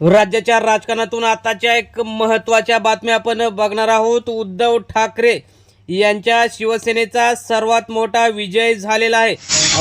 राज्याच्या राजकारणातून आताच्या एक महत्त्वाच्या बातम्या आपण बघणार आहोत. उद्धव ठाकरे यांच्या शिवसेनेचा सर्वात मोठा विजय झालेला आहे.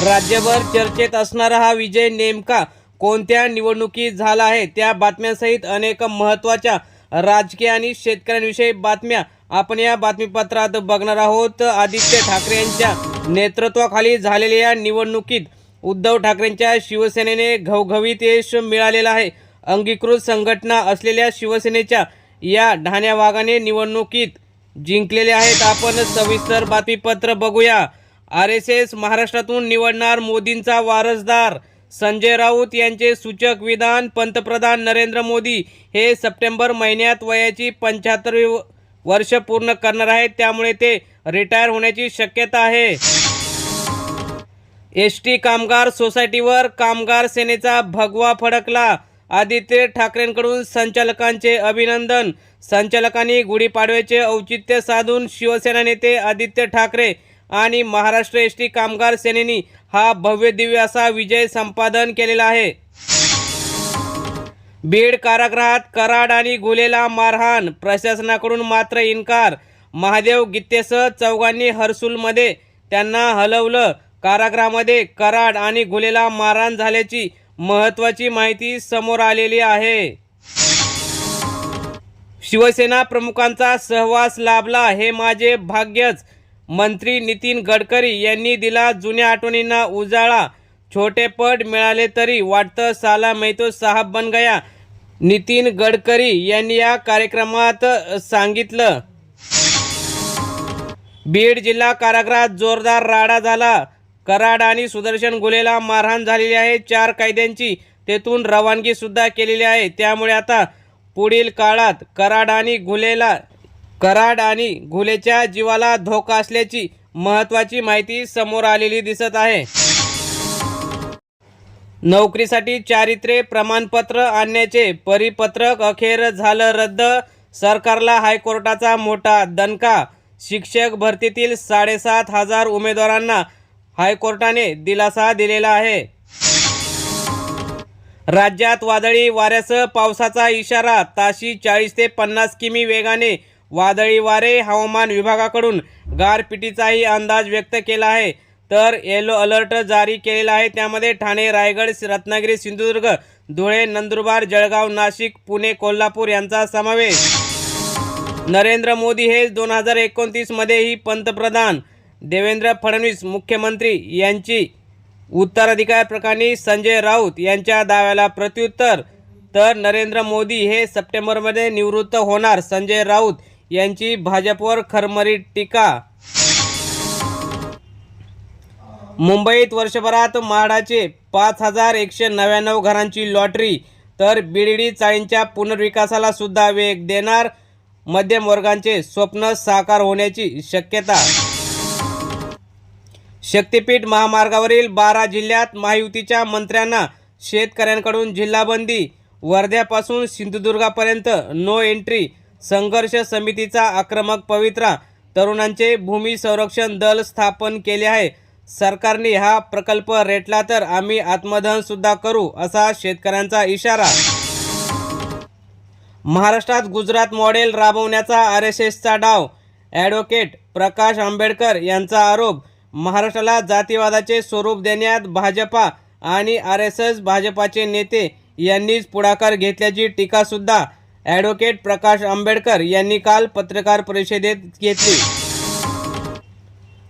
राज्यभर चर्चेत असणारा हा विजय नेमका कोणत्या निवडणुकीत झाला आहे? त्या बातम्यांसहित अनेक महत्त्वाच्या राजकीय आणि शेतकऱ्यांविषयी बातम्या आपण या बातमीपत्रात बघणार आहोत. आदित्य ठाकरे यांच्या नेतृत्वाखाली झालेल्या या निवडणुकीत उद्धव ठाकरेंच्या शिवसेनेने घवघवीत यश मिळालेलं आहे. अंगीकृत संघटना असलेल्या शिवसेनेच्या या ढाण्या वाघाने निवडणुकीत जिंकलेले आहेत. आपण सविस्तर बातमीपत्र बघूया. आर एस एस महाराष्ट्रातून निवडणार मोदींचा वारसदार संजय राऊत यांचे सूचक विधान पंतप्रधान नरेंद्र मोदी हे सप्टेंबर महिन्यात वयाची पंच्याहत्तरवी वर्ष पूर्ण करणार आहेत. त्यामुळे ते रिटायर होण्याची शक्यता आहे. एस टी कामगार सोसायटीवर कामगार सेनेचा भगवा फडकला. आदित्य ठाकरेंकडून संचालकांचे अभिनंदन. संचालकांनी गुढीपाडव्याचे औचित्य साधून शिवसेना नेते आदित्य ठाकरे आणि महाराष्ट्र एस टी कामगार सेनेनी हा भव्य दिव्य असा विजय संपादन केलेला आहे. बीड कारागृहात कराड आणि गुलेला मारहाण प्रशासनाकडून मात्र इन्कार. महादेव गित्तेसह चौघांनी हर्सूलमध्ये त्यांना हलवलं. कारागृहामध्ये कराड आणि गुलेला मारहाण झाल्याची महत्त्वाची माहिती समोर आलेली आहे. शिवसेना प्रमुखांचा सहवास लाभला हे माझे भाग्यच. मंत्री नितीन गडकरी यांनी दिला जुन्या आठवणींना उजाळा. छोटे पद मिळाले तरी वाटतं साला मैतो साहब बन गया. नितीन गडकरी यांनी या कार्यक्रमात सांगितलं. बीड जिल्हा कारागृहात जोरदार राडा झाला. कराड आणि सुदर्शन गुलेला मारहाण झालेली आहे. चार कैद्यांची तेथून रवानगीसुद्धा केलेली आहे. त्यामुळे आता पुढील काळात कराड आणि गुलेला कराड आणि घुलेच्या जीवाला धोका असल्याची महत्त्वाची माहिती समोर आलेली दिसत आहे. नोकरीसाठी चारित्र्य प्रमाणपत्र आणण्याचे परिपत्रक अखेर झालं रद्द. सरकारला हायकोर्टाचा मोठा दणका. शिक्षक भरतीतील साडेसात हजार उमेदवारांना हायकोर्टाने दिलासा दिलेला आहे. राज्यात वादळी वाऱ्यासह पावसाचा इशारा ताशी चाळीस ते पन्नास किमी वेगाने वादळी वारे हवामान विभागाकडून गारपिटीचाही अंदाज व्यक्त केला आहे. तर येलो अलर्ट जारी केलेला आहे. त्यामध्ये ठाणे रायगड रत्नागिरी सिंधुदुर्ग धुळे नंदुरबार जळगाव नाशिक पुणे कोल्हापूर यांचा समावेश. नरेंद्र मोदी हे दोन हजार एकोणतीसमध्येही पंतप्रधान देवेंद्र फडणवीस मुख्यमंत्री यांची उत्तराधिकार प्रकरणी संजय राऊत यांच्या दाव्याला प्रत्युत्तर. तर नरेंद्र मोदी हे सप्टेंबरमध्ये निवृत्त होणार संजय राऊत यांची भाजपवर खरमरी टीका. मुंबईत वर्षभरात म्हाडाचे पाच हजार एकशे नव्याण्णव घरांची लॉटरी तर बिडडी चाळींच्या पुनर्विकासाला सुद्धा वेग देणार. मध्यम वर्गांचे स्वप्न साकार होण्याची शक्यता शक्तीपीठ महामार्गावरील बारा जिल्ह्यात महायुतीच्या मंत्र्यांना शेतकऱ्यांकडून जिल्हाबंदी. वर्ध्यापासून सिंधुदुर्गापर्यंत नो एंट्री संघर्ष समितीचा आक्रमक पवित्रा. तरुणांचे भूमी संरक्षण दल स्थापन केले आहे. सरकारने हा प्रकल्प रेटला तर आम्ही आत्मदहनसुद्धा करू असा शेतकऱ्यांचा इशारा. महाराष्ट्रात गुजरात मॉडेल राबवण्याचा आर एस एसचा डाव. ॲडव्होकेट प्रकाश आंबेडकर यांचा आरोप महाराष्ट्राला जातीवादाचे स्वरूप देण्यात भाजपा आणि आर एस एस भाजपाचे नेते यांनीच पुढाकार घेतल्याची टीकासुद्धा ॲडव्होकेट प्रकाश आंबेडकर यांनी काल पत्रकार परिषदेत घेतली.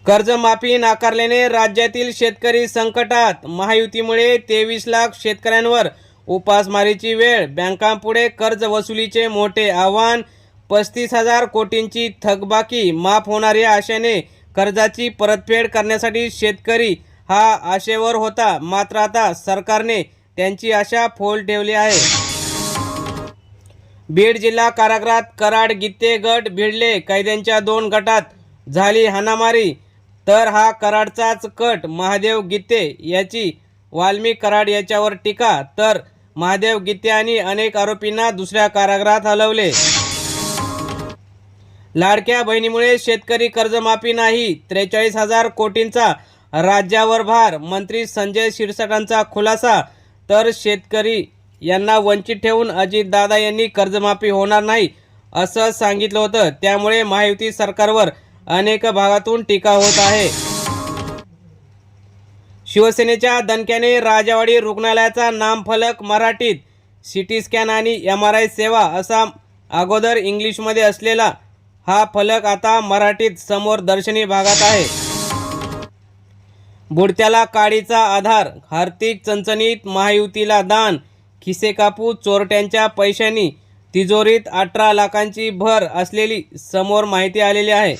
कर्जमाफी नाकारल्याने राज्यातील शेतकरी संकटात महायुतीमुळे तेवीस लाख शेतकऱ्यांवर उपासमारीची वेळ बँकांपुढे कर्ज वसुलीचे मोठे आव्हान पस्तीस हजार कोटींची थकबाकी माफ होणार या आशेने कर्जाची परतफेड करण्यासाठी शेतकरी हा आशेवर होता. मात्र आता सरकारने त्यांची आशा फोल ठेवली आहे. बीड जिल्हा कारागृहात कराड गित्ते गट भिडले कैद्यांच्या दोन गटात झाली हाणामारी. तर हा कराडचाच कट महादेव गित्ते याची वाल्मिक कराड याच्यावर टीका. तर महादेव गित्ते आणि अनेक आरोपींना दुसऱ्या कारागृहात हलवले. लाडक्या बहिणीमुळे शेतकरी कर्जमाफी नाही. त्रेचाळीस हजार कोटींचा राज्यावर भार. मंत्री संजय शिरसाटांचा खुलासा. तर शेतकरी यांना वंचित ठेवून अजितदादा यांनी कर्जमाफी होणार नाही असं सांगितलं होतं. त्यामुळे महायुती सरकारवर अनेक भागातून टीका होत आहे. शिवसेनेच्या दणक्याने राजावाडी रुग्णालयाचा नामफलक मराठीत सी टी स्कॅन आणि एम आर आय सेवा असा अगोदर इंग्लिशमध्ये असलेला हा फलक आता मराठीत समोर दर्शनी भागात आहे. बुडत्याला काळीचा आधार हार्दिक चणचणीत महायुतीला दान खिसे कापू चोरट्यांच्या पैशांनी तिजोरीत अठरा लाखांची भर असलेली समोर माहिती आलेली आहे.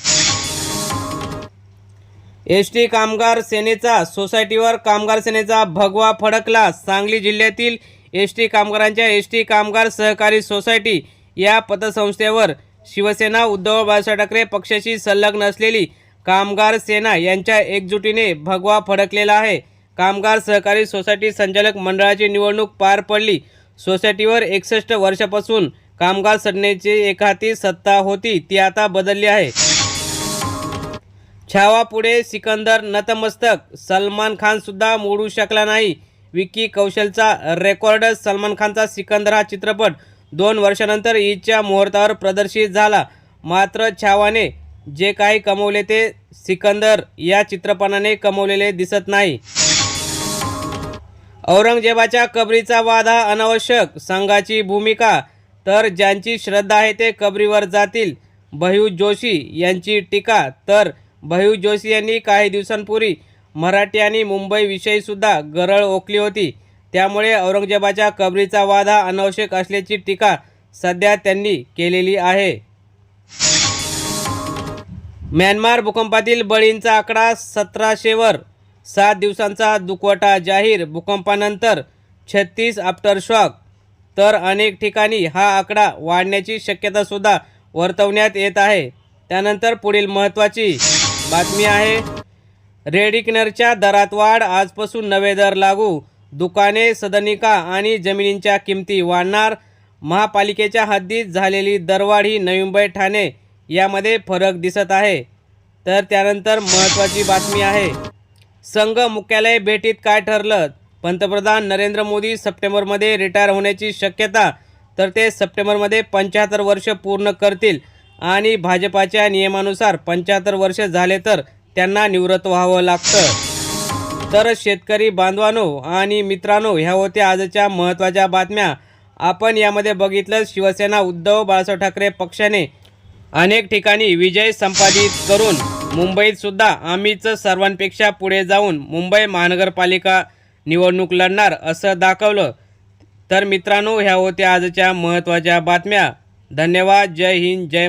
एस टी कामगार सेनेचा सोसायटीवर कामगार सेनेचा भगवा फडकला. सांगली जिल्ह्यातील एस टी कामगारांच्या एस टी कामगार सहकारी सोसायटी या पतसंस्थेवर शिवसेना उद्धव बाळासाहेब ठाकरे पक्षाशी संलग्न असलेली कामगार सेना यांच्या एकजुटीने भगवा फडकलेला आहे. कामगार सहकारी सोसायटी संचालक मंडळाची निवडणूक पार पडली. सोसायटीवर एकसष्ट वर्षापासून कामगार संघटनेची एकाहाती सत्ता होती ती आता बदलली आहे. छावा पुढे सिकंदर नतमस्तक सलमान खान सुद्धा मोडू शकला नाही. विकी कौशलचा रेकॉर्ड सलमान खानचा सिकंदर हा चित्रपट दोन वर्षानंतर ईदच्या मुहूर्तावर प्रदर्शित झाला. मात्र छावाने जे काही कमवले ते सिकंदर या चित्रपटाने कमवलेले दिसत नाही. औरंगजेबाच्या कबरीचा वाद हा अनावश्यक संघाची भूमिका तर ज्यांची श्रद्धा आहे ते कबरीवर जातील. भयू जोशी यांची टीका तर भयू जोशी यांनी काही दिवसांपूर्वी मराठी आणि मुंबईविषयीसुद्धा गरळ ओकली होती. त्यामुळे औरंगजेबाच्या कबरीचा वाद हा अनावश्यक असल्याची टीका सध्या त्यांनी केलेली आहे. म्यानमार भूकंपातील बळींचा आकडा सतराशेवर सात दिवसांचा दुखवटा जाहीर. भूकंपानंतर छत्तीस आफ्टर शॉक. तर अनेक ठिकाणी हा आकडा वाढण्याची शक्यतासुद्धा वर्तवण्यात येत आहे. त्यानंतर पुढील महत्त्वाची बातमी आहे. रेडिकनरच्या दरात वाढ आजपासून नवे दर लागू. दुकाने सदनिका आणि जमिनींच्या किमती वाढणार. महापालिकेच्या हद्दीत झालेली दरवाढ ही नवी मुंबई ठाणे यामध्ये फरक दिसत आहे. तर त्यानंतर महत्त्वाची बातमी आहे. संघ मुख्यालय भेटीत काय ठरलं? पंतप्रधान नरेंद्र मोदी सप्टेंबरमध्ये रिटायर होण्याची शक्यता तर ते सप्टेंबरमध्ये पंच्याहत्तर वर्ष पूर्ण करतील आणि भाजपाच्या नियमानुसार पंच्याहत्तर वर्ष झाले तर त्यांना निवृत्त व्हावं लागतं. तर शेतकरी बांधवानो आणि मित्रांनो ह्या होत्या आजच्या महत्त्वाच्या बातम्या. आपण यामध्ये बघितलं शिवसेना उद्धव बाळासाहेब ठाकरे पक्षाने अनेक ठिकाणी विजय संपादित करून मुंबईत सुद्धा आम्हीच सर्वांपेक्षा पुढे जाऊन मुंबई महानगरपालिका निवडणूक लढणार असं दाखवलं. तर मित्रांनो ह्या होत्या आजच्या महत्त्वाच्या बातम्या. धन्यवाद. जय हिंद. जय